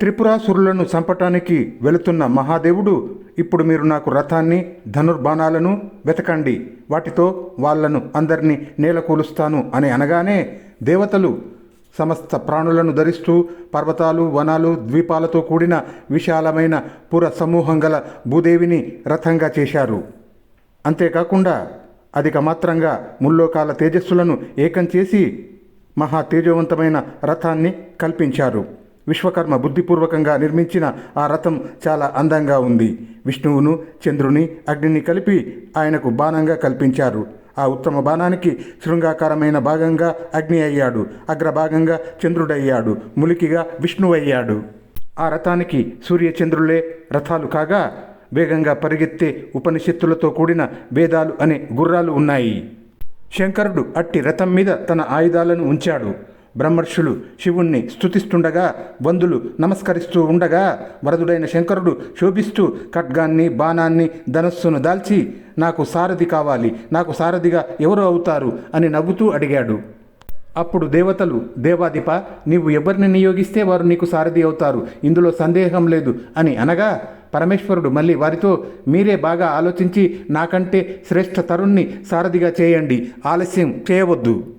త్రిపురాసురులను చంపటానికి వెళుతున్న మహాదేవుడు ఇప్పుడు మీరు నాకు రథాన్ని ధనుర్బాణాలను వెతకండి. వాటితో వాళ్ళను అందరినీ నేలకూలుస్తాను అని అనగానే దేవతలు సమస్త ప్రాణులను ధరిస్తూ పర్వతాలు వనాలు ద్వీపాలతో కూడిన విశాలమైన పుర సమూహం గల భూదేవిని రథంగా చేశారు. అంతేకాకుండా అధిక మాత్రంగా ముల్లోకాల తేజస్సులను ఏకం చేసి మహా తేజవంతమైన రథాన్ని కల్పించారు. విశ్వకర్మ బుద్ధిపూర్వకంగా నిర్మించిన ఆ రథం చాలా అందంగా ఉంది. విష్ణువును చంద్రుని అగ్నిని కలిపి ఆయనకు బాణంగా కల్పించారు. ఆ ఉత్తమ బాణానికి శృంగాకారమైన భాగంగా అగ్ని అయ్యాడు. అగ్రభాగంగా చంద్రుడయ్యాడు. ములికిగా విష్ణువయ్యాడు ఆ రథానికి సూర్యచంద్రులే రథాలు కాగా వేగంగా పరిగెత్తే ఉపనిషత్తులతో కూడిన వేదాలు అనే గుర్రాలు ఉన్నాయి. శంకరుడు అట్టి రథం మీద తన ఆయుధాలను ఉంచాడు. బ్రహ్మర్షులు శివుణ్ణి స్తుతిస్తుండగా బంధులు నమస్కరిస్తూ ఉండగా వరదుడైన శంకరుడు శోభిస్తూ ఖడ్గాన్ని బాణాన్ని ధనస్సును దాల్చి నాకు సారథి కావాలి నాకు సారథిగా ఎవరు అవుతారు? అని నవ్వుతూ అడిగాడు. అప్పుడు దేవతలు దేవాదిప నీవు ఎవరిని నియోగిస్తే వారు నీకు సారథి అవుతారు ఇందులో సందేహం లేదు అని అనగా పరమేశ్వరుడు మళ్ళీ వారితో మీరే బాగా ఆలోచించి నాకంటే శ్రేష్ఠ తరుణ్ణి సారథిగా చేయండి ఆలస్యం చేయవద్దు.